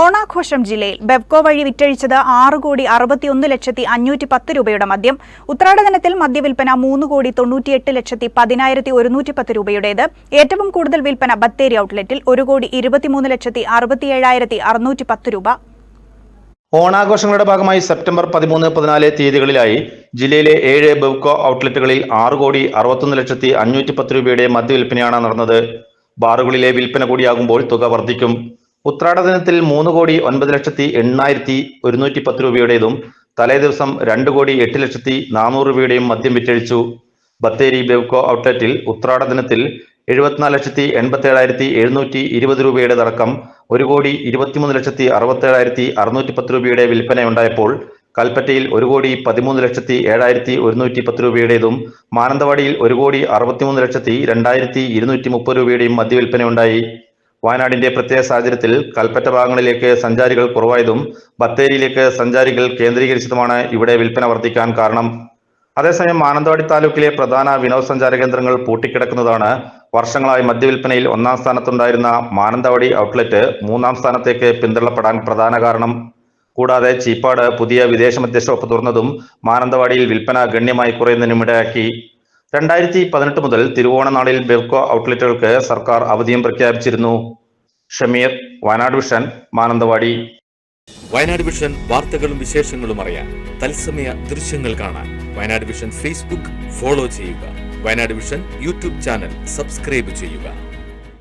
ഓണാഘോഷം ജില്ലയിൽ ബെവ്കോ വഴി വിറ്റഴിച്ചത് ആറ് കോടി അറുപത്തിയൊന്ന് ലക്ഷത്തി അഞ്ഞൂറ്റി പത്ത് രൂപയുടെ മദ്യം. ഉത്രാട ദിനത്തിൽ മദ്യവിൽപ്പന മൂന്ന് കോടി തൊണ്ണൂറ്റിയെട്ട് ലക്ഷത്തി പതിനായിരത്തി ഒരുന്നൂറ്റി പത്ത് രൂപയുടേത്. ഏറ്റവും കൂടുതൽ വിൽപ്പന ബത്തേരി ഔട്ട്ലെറ്റിൽ ഒരു കോടി ഇരുപത്തിമൂന്ന് ലക്ഷത്തി അറുപത്തിയേഴായിരത്തി അറുന്നൂറ്റി പത്ത് രൂപ. ഓണാഘോഷങ്ങളുടെ ഭാഗമായി സെപ്റ്റംബർ പതിമൂന്ന് പതിനാല് തീയതികളിലായി ജില്ലയിലെ ഏഴ് ബെവ്കോ ഔട്ട്ലെറ്റുകളിൽ ആറ് കോടി അറുപത്തൊന്ന് ലക്ഷത്തി അഞ്ഞൂറ്റി പത്ത് രൂപയുടെ മദ്യവിൽപ്പനയാണ് നടന്നത്. ബാറുകളിലെ വിൽപ്പന കൂടിയാകുമ്പോൾ തുക വർദ്ധിക്കും. ഉത്രാട ദിനത്തിൽ മൂന്ന് കോടി ഒൻപത് ലക്ഷത്തി എണ്ണായിരത്തി ഒരുന്നൂറ്റി പത്ത് രൂപയുടേതും തലേ ദിവസം രണ്ട് കോടി എട്ട് ലക്ഷത്തി നാനൂറ് രൂപയുടെയും മദ്യം വിറ്റഴിച്ചു. ബത്തേരി ബെവ്കോ ഔട്ട്ലെറ്റിൽ ഉത്രാട ദിനത്തിൽ എഴുപത്തിനാല് ലക്ഷത്തി എൺപത്തി ഏഴായിരത്തി എഴുന്നൂറ്റി ഇരുപത് രൂപയുടെ അടക്കം ഒരു കോടി ഇരുപത്തിമൂന്ന് ലക്ഷത്തി അറുപത്തി ഏഴായിരത്തി അറുന്നൂറ്റി പത്ത് രൂപയുടെ വിൽപ്പനയുണ്ടായപ്പോൾ കൽപ്പറ്റയിൽ ഒരു കോടി പതിമൂന്ന് ലക്ഷത്തി ഏഴായിരത്തി ഒരുന്നൂറ്റി പത്ത് രൂപയുടേതും മാനന്തവാടിയിൽ ഒരു കോടി അറുപത്തിമൂന്ന് ലക്ഷത്തി രണ്ടായിരത്തി ഇരുന്നൂറ്റി മുപ്പത് രൂപയുടെയും മദ്യവിൽപ്പനയുണ്ടായി. വയനാടിന്റെ പ്രത്യേക സാഹചര്യത്തിൽ കൽപ്പറ്റ ഭാഗങ്ങളിലേക്ക് സഞ്ചാരികൾ കുറവായതും ബത്തേരിയിലേക്ക് സഞ്ചാരികൾ കേന്ദ്രീകരിച്ചതുമാണ് ഇവിടെ വിൽപ്പന വർദ്ധിക്കാൻ കാരണം. അതേസമയം മാനന്തവാടി താലൂക്കിലെ പ്രധാന വിനോദസഞ്ചാര കേന്ദ്രങ്ങൾ പൂട്ടിക്കിടക്കുന്നതാണ്. വർഷങ്ങളായി മദ്യവിൽപ്പനയിൽ ഒന്നാം സ്ഥാനത്തുണ്ടായിരുന്ന മാനന്തവാടി ഔട്ട്ലെറ്റ് മൂന്നാം സ്ഥാനത്തേക്ക് പിന്തള്ളപ്പെടാൻ പ്രധാന കാരണം. കൂടാതെ ചീപ്പാട് പുതിയ വിദേശ മദ്യഷോപ്പ് തുറന്നതും മാനന്തവാടിയിൽ വിൽപ്പന ഗണ്യമായി കുറയുന്നതിനും ഇടയാക്കി. രണ്ടായിരത്തി പതിനെട്ട് മുതൽ തിരുവോണ നാളിൽ ബെവ്കോ ഔട്ട്ലെറ്റുകൾക്ക് സർക്കാർ അവധിയും പ്രഖ്യാപിച്ചിരുന്നു. ഷമീർ വയനാട് വിഷൻ മാനന്തവാടി. വയനാട് വിഷൻ വാർത്തകളും വിശേഷങ്ങളും അറിയാൻ തത്സമയ ദൃശ്യങ്ങൾ കാണാൻ വയനാട് വിഷൻ ഫേസ്ബുക്ക് ഫോളോ ചെയ്യുക. Wayanad Vision YouTube channel subscribe ചെയ്യുക.